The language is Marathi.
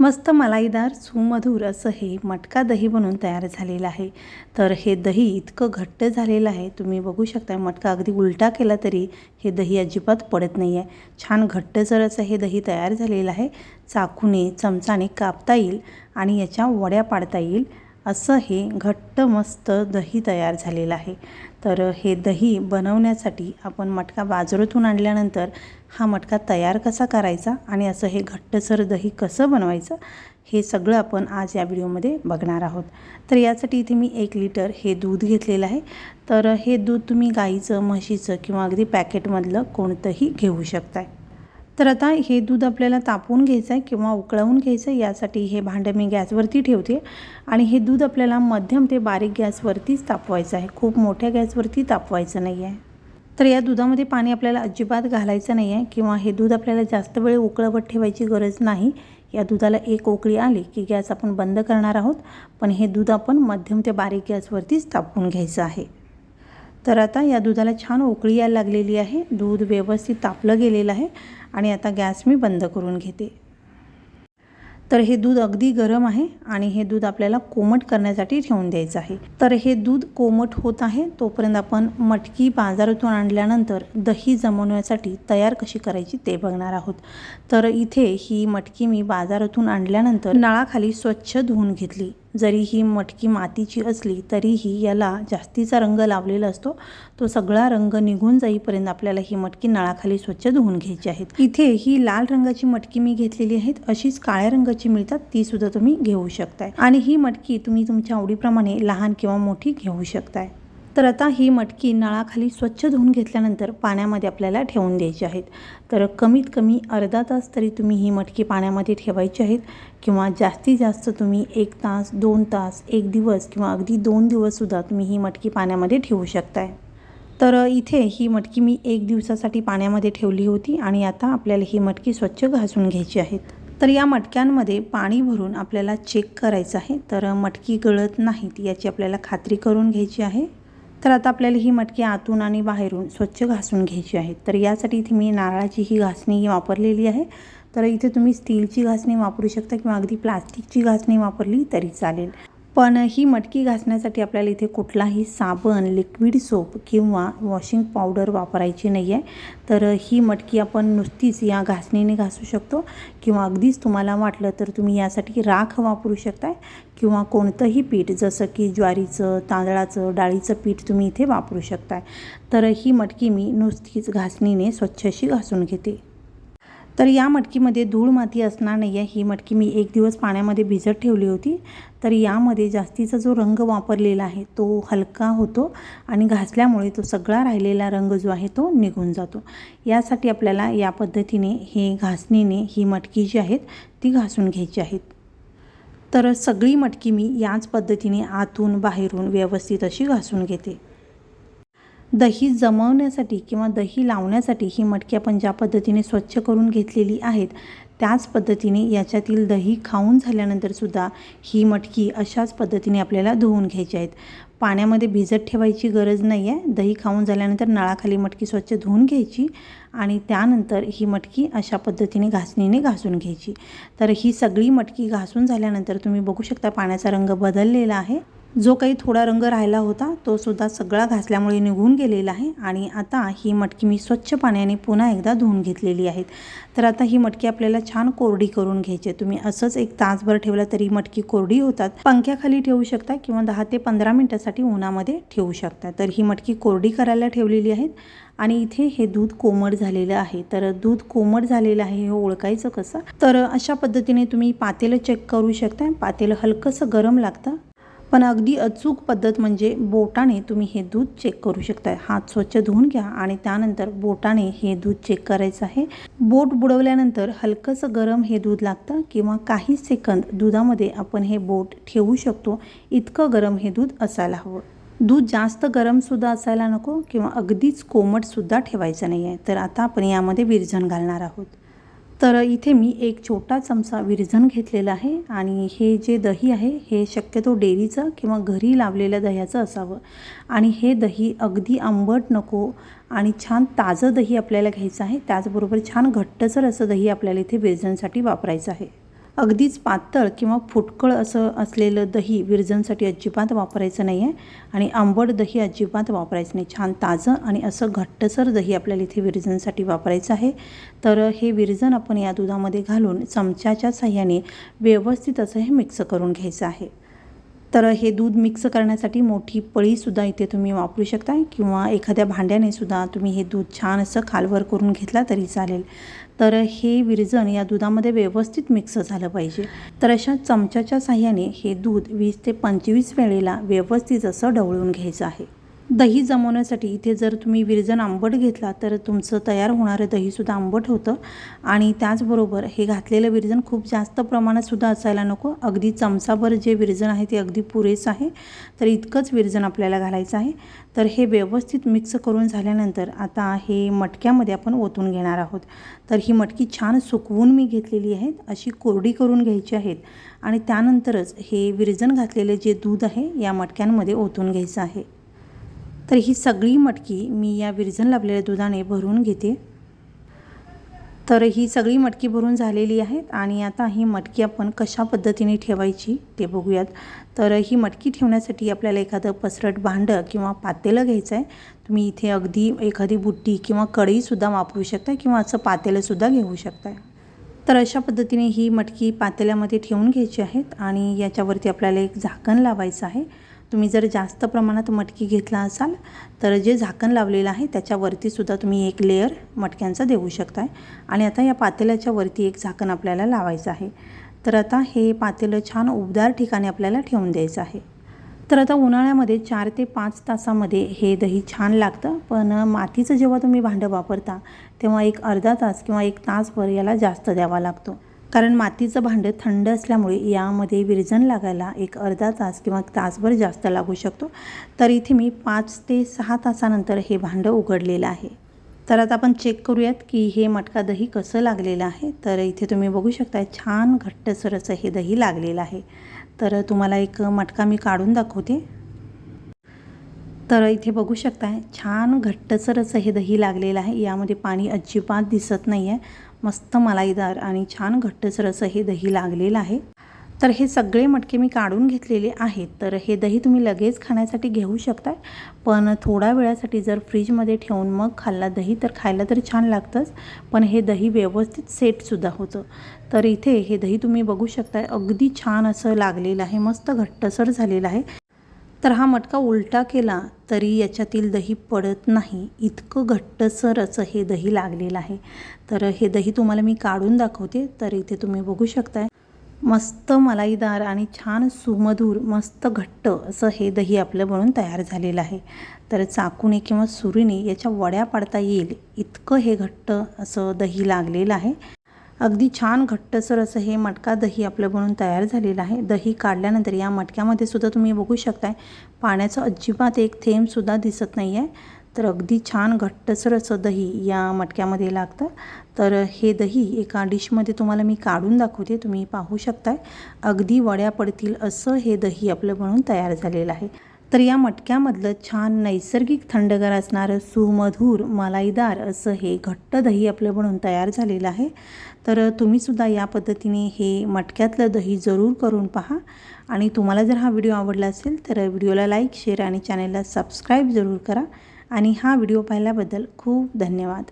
मस्त मलाईदार सुमधूर असं हे मटका दही बनून तयार झालेलं आहे. तर हे दही इतकं घट्ट झालेलं आहे तुम्ही बघू शकता मटका अगदी उलटा केला तरी हे दही अजिबात पडत नाही आहे छान घट्टसर असं हे दही तयार झालेलं आहे. चाकूने चमचाने कापता येईल आणि याच्या वड्या पाडता येईल. असं हे घट्ट मस्त दही तयार झालेलं आहे. तर हे दही बनवण्यासाठी आपण मटका बाजारातून आणल्यानंतर हा मटका तयार कसा करायचा आणि असं हे घट्टसर दही कसं बनवायचं हे सगळं आपण आज या व्हिडिओमध्ये बघणार आहोत. तर यासाठी इथे मी एक लिटर हे दूध घेतलेलं आहे. तर हे दूध तुम्ही गाईचं म्हशीचं किंवा अगदी पॅकेटमधलं कोणतंही घेऊ शकताय. तर आता हे दूध आपल्याला तापवून घ्यायचं आहे किंवा उकळवून घ्यायचं आहे यासाठी हे भांडं मी गॅसवरती ठेवते. आणि हे दूध आपल्याला मध्यम ते बारीक गॅसवरतीच तापवायचं आहे. खूप मोठ्या गॅसवरती तापवायचं नाही आहे. तर या दुधामध्ये पाणी आपल्याला अजिबात घालायचं नाही आहे किंवा हे दूध आपल्याला जास्त वेळ उकळवत ठेवायची गरज नाही. या दुधाला एक उकळी आली की गॅस आपण बंद करणार आहोत. पण हे दूध आपण मध्यम ते बारीक गॅसवरतीच तापवून घ्यायचं आहे. तर आता या दुधाला छान उकळी यायला लागलेली आहे. दूध व्यवस्थित तापलं गेलेलं आहे आणि आता गॅस मी बंद करून घेते. तर हे दूध अगदी गरम आहे आणि हे दूध आपल्याला कोमट करण्यासाठी ठेवून द्यायचं आहे. तर हे दूध कोमट होत आहे तोपर्यंत आपण मटकी बाजारातून आणल्यानंतर दही जमवण्यासाठी तयार कशी करायची ते बघणार आहोत. तर इथे ही मटकी मी बाजारातून आणल्यानंतर नळाखाली स्वच्छ धुवून घेतली. जरी ही मटकी मातीची असली तरीही याला जास्तीचा रंग लावलेला असतो. तो सगळा रंग निघून जाईपर्यंत आपल्याला ही मटकी नळाखाली स्वच्छ धुवून घ्यायची आहेत. इथे ही लाल रंगाची मटकी मी घेतलेली आहेत. अशीच काळ्या रंगाची मिळतात ती सुद्धा तुम्ही घेऊ शकताय. आणि ही मटकी तुम्ही तुमच्या आवडीप्रमाणे लहान किंवा मोठी घेऊ शकताय. तर आता ही मटकी नळाखाली स्वच्छ धुवून घेतल्यानंतर पाण्यामध्ये आपल्याला ठेवून द्यायची आहेत. तर कमीत कमी अर्धा तास तरी तुम्ही ही मटकी पाण्यामध्ये ठेवायची आहेत किंवा जास्तीत जास्त तुम्ही एक तास दोन तास एक दिवस किंवा अगदी दोन दिवससुद्धा तुम्ही ही मटकी पाण्यामध्ये ठेवू शकताय. तर इथे ही मटकी मी एक दिवसासाठी पाण्यामध्ये ठेवली होती आणि आता आपल्याला ही मटकी स्वच्छ घासून घ्यायची आहेत. तर या मटक्यांमध्ये पाणी भरून आपल्याला चेक करायचं आहे. तर मटकी गळत नाहीत याची आपल्याला खात्री करून घ्यायची आहे. तर आता आपल्याला ही मटकी आतून आणि बाहेरून स्वच्छ घासून घ्यायची आहे. तर यासाठी इथे मी नारळाची ही घासणी ही वापरलेली आहे. तर इथे तुम्ही स्टीलची घासणी वापरू शकता किंवा अगदी प्लास्टिकची घासणी वापरली तरी चालेल. पण ही मटकी घासण्यासाठी आपल्याला इथे कुठलाही साबण लिक्विड सोप किंवा वॉशिंग पावडर वापरायची नाही आहे तर ही मटकी आपण नुसतीच या घासणीने घासू शकतो किंवा अगदीच तुम्हाला वाटलं तर तुम्ही यासाठी राख वापरू शकताय किंवा कोणतंही पीठ जसं की ज्वारीचं तांदळाचं डाळीचं पीठ तुम्ही इथे वापरू शकताय. तर ही मटकी मी नुसतीच घासणीने स्वच्छशी घासून घेते. तर या मटकीमध्ये धूळ माती असणार नाही आहे. ही मटकी मी एक दिवस पाण्यामध्ये भिजत ठेवली होती. तर यामध्ये जास्तीचा जो रंग वापरलेला आहे तो हलका होतो आणि घासल्यामुळे तो सगळा राहिलेला रंग जो आहे तो निघून जातो. यासाठी आपल्याला या पद्धतीने हे घासणीने ही मटकी जी आहेत ती घासून घ्यायची आहेत. तर सगळी मटकी मी याच पद्धतीने आतून बाहेरून व्यवस्थित अशी घासून घेते. दही जमवण्यासाठी किंवा दही लावण्यासाठी ही मटकी आपण ज्या पद्धतीने स्वच्छ करून घेतलेली आहेत त्याच पद्धतीने याच्यातील दही खाऊन झाल्यानंतरसुद्धा ही मटकी अशाच पद्धतीने आपल्याला धुवून घ्यायची आहेत. पाण्यामध्ये भिजत ठेवायची गरज नाही आहे दही खाऊन झाल्यानंतर नळाखाली मटकी स्वच्छ धुवून घ्यायची आणि त्यानंतर ही मटकी अशा पद्धतीने घासणीने घासून घ्यायची. तर ही सगळी मटकी घासून झाल्यानंतर तुम्ही बघू शकता पाण्याचा रंग बदललेला आहे. जो काही थोडा रंग राहिला होता तो सुद्धा सगळा घासल्यामुळे निघून गेलेला आहे आणि आता ही मटकी मी स्वच्छ पाण्याने पुन्हा एकदा धुवून घेतलेली आहेत. तर आता ही मटकी आपल्याला छान कोरडी करून घ्यायची तुम्ही असंच एक तासभर ठेवला तरी मटकी कोरडी होतात. पंख्याखाली ठेवू शकता किंवा दहा ते पंधरा मिनटासाठी उन्हामध्ये ठेवू शकता. तर ही मटकी कोरडी करायला ठेवलेली आहेत आणि इथे हे दूध कोमट झालेलं आहे. तर दूध कोमट झालेलं आहे हे ओळखायचं कसं? तर अशा पद्धतीने तुम्ही पातेलं चेक करू शकता. पातेलं हलकंसं गरम लागतं. पण अगदी अचूक पद्धत म्हणजे बोटाने तुम्ही हे दूध चेक करू शकताय. हात स्वच्छ धुवून घ्या आणि त्यानंतर बोटाने हे दूध चेक करायचं आहे. बोट बुडवल्यानंतर हलकंसं गरम हे दूध लागतं किंवा काही सेकंद दुधामध्ये आपण हे बोट ठेवू शकतो. इतकं गरम हे दूध असायला हवं. दूध जास्त गरमसुद्धा असायला नको किंवा अगदीच कोमटसुद्धा ठेवायचं नाही आहे तर आता आपण यामध्ये विरजण घालणार आहोत. तर इथे मी एक छोटा चमचा विरझण घेतलेला आहे आणि हे जे दही आहे हे शक्यतो डेअरीचं किंवा घरी लावलेल्या दह्याचं असावं. आणि हे दही अगदी आंबट नको आणि छान ताजं दही आपल्याला घ्यायचं आहे. त्याचबरोबर छान घट्टसर असं दही आपल्याला इथे विरजणसाठी वापरायचं आहे. अगदीच पातळ किंवा फुटकळ असं असलेलं दही विरजनसाठी अजिबात वापरायचं नाही आहे. आणि आंबट दही अजिबात वापरायचं नाही. छान ताजं आणि असं घट्टसर दही आपल्याला इथे विरजनसाठी वापरायचं आहे. तर हे विरजन आपण या दुधामध्ये घालून चमच्याच्या साह्याने व्यवस्थित असं हे मिक्स करून घ्यायचं आहे. तर हे दूध मिक्स करण्यासाठी मोठी पळीसुद्धा इथे तुम्ही वापरू शकता किंवा एखाद्या भांड्याने सुद्धा तुम्ही हे दूध छान असं खालवर करून घेतला तरी चालेल. तर हे विरजण या दुधामध्ये व्यवस्थित मिक्स झालं पाहिजे. तर अशा चमच्याच्या साह्याने हे दूध वीस ते पंचवीस वेळेला व्यवस्थित असं ढवळून घ्यायचं आहे. दही जमवण्यासाठी इथे जर तुम्ही विरजन आंबट घेतला तर तुमचं तयार होणारं दहीसुद्धा आंबट होतं. आणि त्याचबरोबर हे घातलेलं विरजन खूप जास्त प्रमाणातसुद्धा असायला नको. अगदी चमचाभर जे विरजन आहे ते अगदी पुरेसं आहे. तर इतकंच विरजन आपल्याला घालायचं आहे. तर हे व्यवस्थित मिक्स करून झाल्यानंतर आता हे मटक्यामध्ये आपण ओतून घेणार आहोत. तर ही मटकी छान सुकवून मी घेतलेली आहेत अशी कोरडी करून घ्यायची आहेत आणि त्यानंतरच हे विरजन घातलेले जे दूध आहे या मटक्यांमध्ये ओतून घ्यायचं आहे. तर ही सगळी मटकी मी या विरजण लाभलेल्या दुधाने भरून घेते. तर ही सगळी मटकी भरून झालेली आहेत आणि आता ही मटकी आपण कशा पद्धतीने ठेवायची ते बघूयात. तर ही मटकी ठेवण्यासाठी आपल्याला एखादं पसरट भांडं किंवा पातेलं घ्यायचं आहे तुम्ही इथे अगदी एखादी बुट्टी किंवा कढईसुद्धा वापरू शकता किंवा असं पातेलंसुद्धा घेऊ शकता तर अशा पद्धतीने ही मटकी पातेल्यामध्ये ठेवून घ्यायची आहेत आणि याच्यावरती आपल्याला एक झाकण लावायचं आहे. तुम्ही जर जास्त प्रमाणात मटकी घेतला असाल तर जे झाकण लावलेलं आहे त्याच्यावरती सुद्धा तुम्ही एक लेअर मटक्यांचा देऊ शकताय. आणि आता या पातेल्याच्या वरती एक झाकण आपल्याला लावायचं आहे. तर आता हे पातेलं छान उबदार ठिकाणी आपल्याला ठेवून द्यायचं आहे. तर आता उन्हाळ्यामध्ये चार ते पाच तासामध्ये हे दही छान लागतं. पण मातीचं जेव्हा तुम्ही भांडं वापरता तेव्हा एक अर्धा तास किंवा एक तासभर याला जास्त द्यावा लागतो. कारण मातीचं भांडं थंड असल्यामुळे यामध्ये विरजन लागायला एक अर्धा तास किंवा तासभर जास्त लागू शकतो. तर इथे मी पाच ते सहा तासानंतर हे भांडं उघडलेलं आहे. तर आता आपण चेक करूयात की हे मटका दही कसं लागलेलं आहे. तर इथे तुम्ही बघू शकता छान घट्टसर असं हे दही लागलेलं आहे. तर तुम्हाला एक मटका मी काढून दाखवते. तर इथे बघू शकताय छान घट्टसर असं हे दही लागलेलं आहे. यामध्ये पाणी अजिबात दिसत नाही आहे मस्त मलाईदार आणि छान घट्टसर असं हे दही लागलेलं आहे. तर हे सगळे मटके मी काढून घेतलेले आहेत. तर हे दही तुम्ही लगेच खाण्यासाठी घेऊ शकताय. पण थोड्या वेळासाठी जर फ्रीजमध्ये ठेवून मग खाल्ला दही तर खायला तर छान लागतंच. पण हे दही व्यवस्थित सेटसुद्धा होतं. तर इथे हे दही तुम्ही बघू शकताय. अगदी छान असं लागलेलं आहे. मस्त घट्टसर झालेलं आहे. तर हा मटका उलटा केला तरी याच्यातील दही पडत नाही. इतकं घट्टसर असं हे दही लागलेलं आहे. तर हे दही तुम्हाला मी काढून दाखवते तर इथे तुम्ही बघू शकताय. मस्त मलाईदार आणि छान सुमधूर मस्त घट्ट असं हे दही आपलं बनून तयार झालेलं आहे. तर चाकूने किंवा सुरीने याच्या वड्या पाडता येईल. इतकं हे घट्ट असं दही लागलेलं आहे. अगदी छान घट्टसर असं हे मटका दही आपलं बनून तयार झालेलं आहे. दही काढल्यानंतर या मटक्यामध्ये सुद्धा तुम्ही बघू शकताय पाण्याचं अजिबात एक थेंबसुद्धा दिसत नाही आहे तर अगदी छान घट्टसर असं दही या मटक्यामध्ये लागतं. तर हे दही एका डिशमध्ये तुम्हाला मी काढून दाखवते तुम्ही पाहू शकताय. अगदी वड्या पडतील असं हे दही आपलं बनून तयार झालेलं आहे. तर या मटक्यामधलं छान नैसर्गिक थंडगार असणारं सुमधूर मलाईदार असं हे घट्ट दही आपलं बनून तयार झालेलं आहे. तर तुम्हीसुद्धा या पद्धतीने हे मटक्यातलं दही जरूर करून पहा. आणि तुम्हाला जर हा व्हिडिओ आवडला असेल तर व्हिडिओला लाईक शेअर आणि चॅनलला सबस्क्राईब जरूर करा. आणि हा व्हिडिओ पाहिल्याबद्दल खूप धन्यवाद.